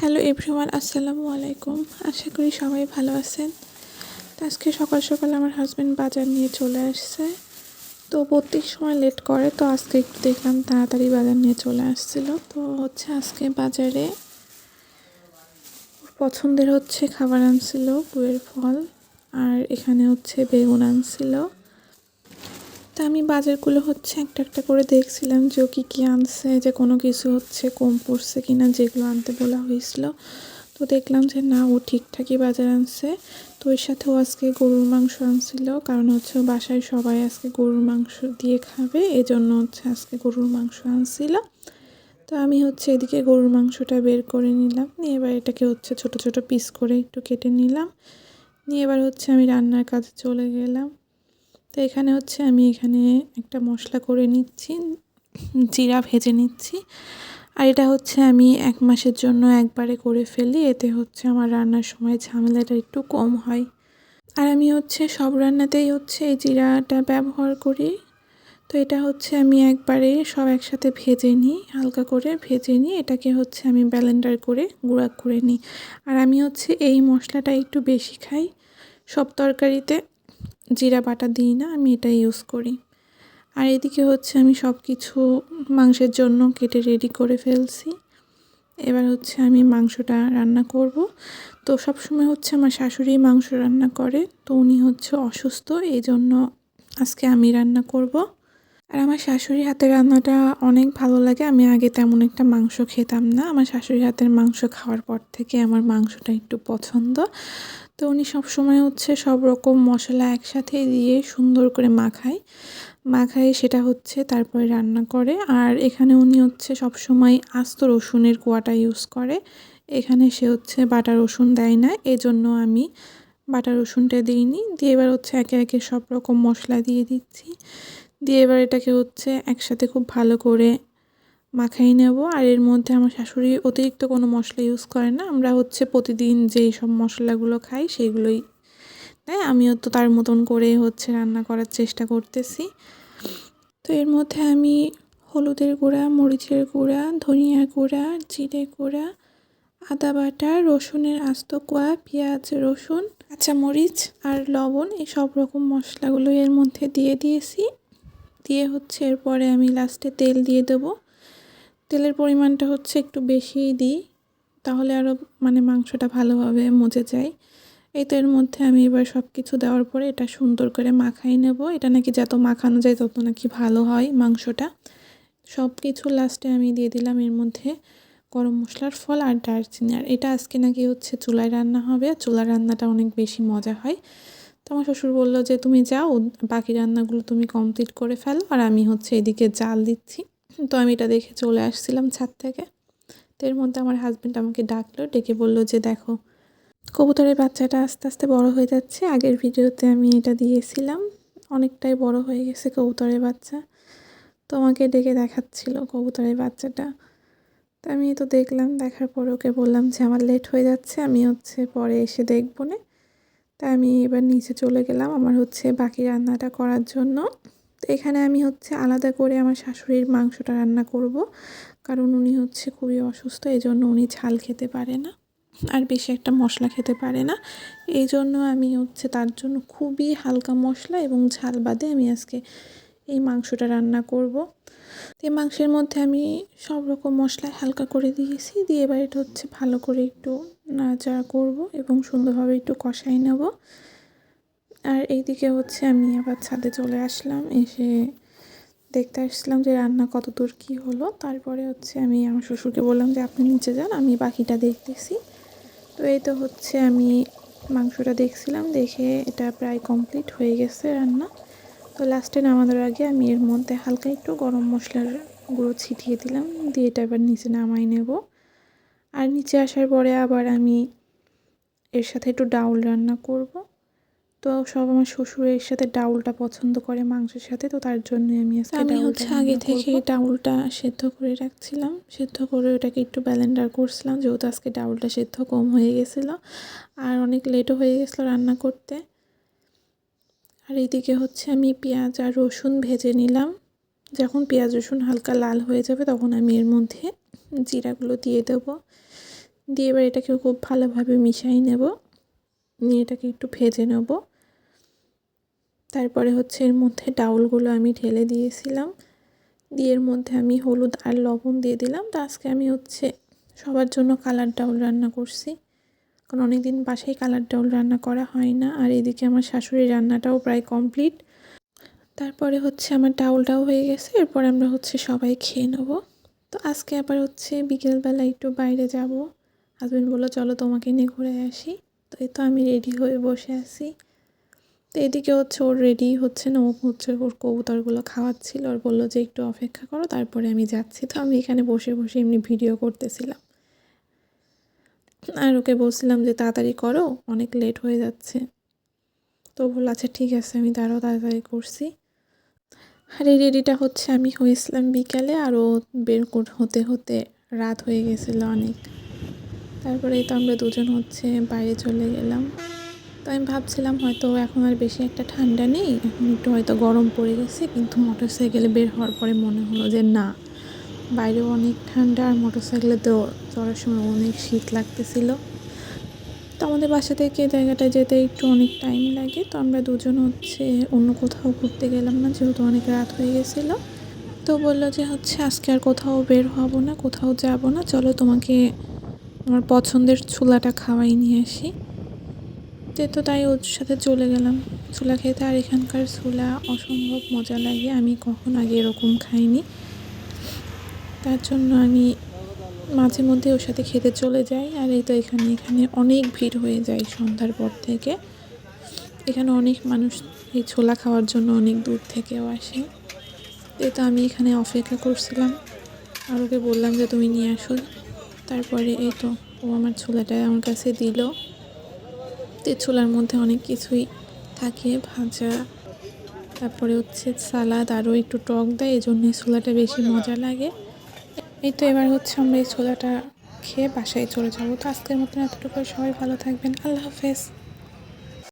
Hello everyone, আসসালামু আলাইকুম। আশা করি সবাই ভালো আছেন। তো আজকে সকাল সকাল আমার হাজব্যান্ড বাজার নিয়ে চলে আসছে। তো প্রত্যেক সময় লেট করে, তো আজকে একটু দেখলাম তাড়াতাড়ি বাজার নিয়ে চলে আসছিল। তো হচ্ছে আজকে বাজারে পছন্দের হচ্ছে খাবার আনছিল কুয়ের ফল, আর এখানে হচ্ছে বেগুন আনছিল। তা আমি বাজারগুলো হচ্ছে একটা একটা করে দেখছিলাম যে ও কী কী আনছে, যে কোনো কিছু হচ্ছে কম পড়ছে কি না যেগুলো আনতে বলা হয়েছিল। তো দেখলাম যে না, ও ঠিকঠাকই বাজার আনছে। তো এর সাথেও আজকে গরুর মাংস আনছিল, কারণ হচ্ছে বাসায় সবাই আজকে গরুর মাংস দিয়ে খাবে, এজন্য হচ্ছে আজকে গরুর মাংস আনছিল। তো আমি হচ্ছে এদিকে গরুর মাংসটা বের করে নিলাম, নিয়ে এবার এটাকে হচ্ছে ছোট ছোট পিস করে একটু কেটে নিলাম। নিয়ে এবার হচ্ছে আমি রান্নার কাজে চলে গেলাম। তো এখানে হচ্ছে আমি এখানে একটা মশলা করে নিচ্ছি, জিরা ভেজে নিচ্ছি। আর এটা হচ্ছে আমি এক মাসের জন্য একবারে করে ফেলি, এতে হচ্ছে আমার রান্নার সময় ঝামেলাটা একটু কম হয়। আর আমি হচ্ছে সব রান্নাতেই হচ্ছে এই জিরাটা ব্যবহার করি। তো এটা হচ্ছে আমি একবারে সব একসাথে ভেজে নিই, হালকা করে ভেজে নিই। এটাকে হচ্ছে আমি ব্যালেন্ডার করে গুঁড়া করে নিই। আর আমি হচ্ছে এই মশলাটা একটু বেশি খাই। সব তরকারিতে জিরা বাটা দিই না, আমি এটা ইউজ করি। আর এদিকে হচ্ছে আমি সব কিছু মাংসের জন্য কেটে রেডি করে ফেলছি। এবার হচ্ছে আমি মাংসটা রান্না করব। তো সব সময় হচ্ছে আমার শাশুড়ি মাংস রান্না করে, তো উনি হচ্ছে অসুস্থ এই জন্য আজকে আমি রান্না করব। আর আমার শাশুড়ি হাতের রান্নাটা অনেক ভালো লাগে, আমি আগে তেমন একটা মাংস খেতাম না। আমার শাশুড়ি হাতের মাংস খাওয়ার পর থেকে আমার মাংসটা একটু পছন্দ। তো উনি সবসময় হচ্ছে সব রকম মশলা একসাথে দিয়ে সুন্দর করে মাখায়। মাখায় সেটা হচ্ছে তারপরে রান্না করে। আর এখানে উনি হচ্ছে সবসময় আস্ত রসুনের কোয়াটা ইউজ করে। এখানে সে হচ্ছে বাটা রসুন দেয় না। এজন্য আমি বাটা রসুনটা দিইনি। দিয়ে এবার হচ্ছে একে একে সব রকম মশলা দিয়ে দিচ্ছি। দিয়ে এবার এটাকে হচ্ছে একসাথে খুব ভালো করে মাখাই নেব। আর এর মধ্যে আমার শাশুড়ি অতিরিক্ত কোনো মশলা ইউজ করে না। আমরা হচ্ছে প্রতিদিন যেই সব মশলাগুলো খাই সেগুলোই তাই আমিও তো তার মতন করে হচ্ছে রান্না করার চেষ্টা করতেছি। তো এর মধ্যে আমি হলুদের গুঁড়া, মরিচের গুঁড়া, ধনিয়া গুঁড়া, জিরে গুঁড়া, আদা বাটা, রসুনের আস্ত কোয়া, পেঁয়াজ, রসুন, কাঁচামরিচ আর লবণ এই সব রকম মশলাগুলো এর মধ্যে দিয়ে দিয়েছি। দিয়ে হচ্ছে এরপরে আমি লাস্টে তেল দিয়ে দেবো। তেলের পরিমাণটা হচ্ছে একটু বেশিই দিই, তাহলে আরও মানে মাংসটা ভালোভাবে মজে যায়। এই তো এর মধ্যে আমি এবার সব কিছু দেওয়ার পরে এটা সুন্দর করে মাখাই নেব। এটা নাকি যত মাখানো যায় তত নাকি ভালো হয় মাংসটা। সব কিছু লাস্টে আমি দিয়ে দিলাম এর মধ্যে গরম মশলার ফল আর দারচিনি। আর এটা আজকে নাকি হচ্ছে চুলায় রান্না হবে। চুলার রান্নাটা অনেক বেশি মজা হয়। তো আমার শ্বশুর বলল যে, তুমি যাও, বাকি রান্নাগুলো তুমি কমপ্লিট করে ফেলো। আর আমি হচ্ছে এদিকে জাল দিচ্ছি। তো আমি এটা দেখে চলে আসছিলাম ছাদ থেকে। তো এর মধ্যে আমার হাজব্যান্ড আমাকে ডাকলো, ডেকে বলল যে, দেখো, কবুতরের বাচ্চাটা আস্তে আস্তে বড় হয়ে যাচ্ছে। আগের ভিডিওতে আমি এটা দিয়েছিলাম। অনেকটাই বড় হয়ে গেছে কবুতরের বাচ্চা। তো আমাকে ডেকে দেখাচ্ছিল কবুতরের বাচ্চাটা। তো আমি তো দেখলাম, দেখার পর ওকে বললাম যে, আমার লেট হয়ে যাচ্ছে, আমি হচ্ছে পরে এসে দেখব না। তাই আমি এবার নিচে চলে গেলাম আমার হচ্ছে বাকি রান্নাটা করার জন্য। তো এখানে আমি হচ্ছে আলাদা করে আমার শাশুড়ির মাংসটা রান্না করব। কারণ উনি হচ্ছে খুবই অসুস্থ এই জন্য উনি ঝাল খেতে পারে না আর বেশি একটা মশলা খেতে পারে না। এই জন্য আমি হচ্ছে তার জন্য খুবই হালকা মশলা এবং ঝাল বাদে আমি আজকে এই মাংসটা রান্না করব। তো এই মাংসের মধ্যে আমি সব রকম মশলা হালকা করে দিয়েছি, দিয়ে এবার এটা হচ্ছে ভালো করে একটু নাড়াচাড়া করব এবং সুন্দরভাবে একটু কষাই নেব। আর এইদিকে হচ্ছে আমি আবার ছাদে চলে আসলাম, এসে দেখতে আসলাম যে রান্না কত দূর কী হলো। তারপরে হচ্ছে আমি আমার শ্বশুরকে বললাম যে, আপনি নিচে যান, আমি বাকিটা দেখতেছি। তো এই তো হচ্ছে আমি মাংসটা দেখছিলাম, দেখে এটা প্রায় কমপ্লিট হয়ে গেছে রান্না। তো লাস্টে নামানোর আগে আমি এর মধ্যে হালকা একটু গরম মশলার গুঁড়ো ছিটিয়ে দিলাম, দিয়ে এটা এবার নিচে নামাই নেব। আর নিচে আসার পরে আবার আমি এর সাথে একটু ডাউল রান্না করব। তো সব আমার শ্বশুরের সাথে ডাউলটা পছন্দ করে মাংসের সাথে তো তার জন্য আমি আজকে আমি হচ্ছে আগে থেকে ডাউলটা সেদ্ধ করে রাখছিলাম। সেদ্ধ করে ওটাকে একটু ব্যালেন্ডার করছিলাম যেহেতু আজকে ডাউলটা সেদ্ধ কম হয়ে গেছিল। আর অনেক লেটও হয়ে গেছিল রান্না করতে। আর এইদিকে হচ্ছে আমি পেঁয়াজ আর রসুন ভেজে নিলাম। যখন পেঁয়াজ রসুন হালকা লাল হয়ে যাবে তখন আমি এর মধ্যে জিরাগুলো দিয়ে দেবো। দিয়ে এবার এটাকে খুব ভালোভাবে মিশিয়ে নেব। নিয়ে এটাকে একটু ভেজে নেব। তারপরে হচ্ছে এর মধ্যে ডাউলগুলো আমি ঢেলে দিয়েছিলাম। দিয়ে এর মধ্যে আমি হলুদ আর লবণ দিয়ে দিলাম। তো আজকে আমি হচ্ছে সবার জন্য কালার ডাউল রান্না করছি। কারণ অনেক দিন বাসায় কালার ডাউল রান্না করা হয় না। আর এদিকে আমার শাশুড়ির রান্নাটাও প্রায় কমপ্লিট। তারপরে হচ্ছে আমার ডাউলটাও হয়ে গেছে। এরপর আমরা হচ্ছে সবাই খেয়ে নেব। তো আজকে আবার হচ্ছে বিকেলবেলা একটু বাইরে যাব। হাজব্যান্ড বলল, চলো তোমাকে নিয়ে ঘুরে আসি। তো এই তো আমি রেডি হয়ে বসে আছি। তো এদিকে হচ্ছে ওর রেডি হচ্ছে না, ও হচ্ছে ওর কবুতরগুলো খাওয়াচ্ছিল, আর বলল যে একটু অপেক্ষা করো, তারপরে আমি যাচ্ছি। তো আমি এখানে বসে বসে এমনি ভিডিও করতেছিলাম। আর ওকে বলছিলাম যে তাড়াতাড়ি করো, অনেক লেট হয়ে যাচ্ছে। তো বলল আচ্ছা ঠিক আছে, আমি তারও তাড়াতাড়ি করছি। আর এই রেডিটা হচ্ছে আমি হয়েছিলাম বিকালে আরও বের হতে হতে রাত হয়ে গেছিল অনেক। তারপরে তো আমরা দুজন হচ্ছে বাইরে চলে গেলাম। তো আমি ভাবছিলাম হয়তো এখন আর বেশি একটা ঠান্ডা নেই, এখন একটু হয়তো গরম পড়ে গেছে, কিন্তু মোটর সাইকেলে বের হওয়ার পরে মনে হলো যে না, বাইরেও অনেক ঠান্ডা আর মোটর সাইকেলে তো চড়ার সময় অনেক শীত লাগতেছিল। তো আমাদের বাসা থেকে জায়গাটা যেতে একটু অনেক টাইম লাগে, তো আমরা দুজন হচ্ছে অন্য কোথাও ঘুরতে গেলাম না, যেহেতু অনেক রাত হয়ে গেছিল। তো বলল যে হচ্ছে আজকে আর কোথাও বের হব না, কোথাও যাব না, চলো তোমাকে আমার পছন্দের ছোলাটা খাওয়াই নিয়ে আসি। তো তাই ওর সাথে চলে গেলাম। ছোলা খেতে আর এখানকার ছোলা অসম্ভব মজা লাগে। আমি কখন আগে এরকম খাইনি। তার জন্য আমি মাঝে মধ্যে ওর সাথে খেতে চলে যাই। আর এই তো এখানে এখানে অনেক ভিড় হয়ে যায় সন্ধ্যার পর থেকে। এখানে অনেক মানুষ এই ছোলা খাওয়ার জন্য অনেক দূর থেকেও আসে। এই তো আমি এখানে অপেক্ষা করছিলাম। আর ওকে বললাম যে, তুমি নিয়ে আসো। তারপরে এই তো ও আমার ছোলাটা আমার কাছে দিল। তো ছোলার মধ্যে অনেক কিছুই থাকে ভাজা তারপরে হচ্ছে সালাদ আরও একটু টক দেয় এই জন্যে ছোলাটা বেশি মজা লাগে। এই তো এবার হচ্ছে আমরা এই ছোলাটা খেয়ে বাসায় চলে যাব। তো আজকের মতন এতটুকু সবাই ভালো থাকবেন। আল্লাহ হাফেজ।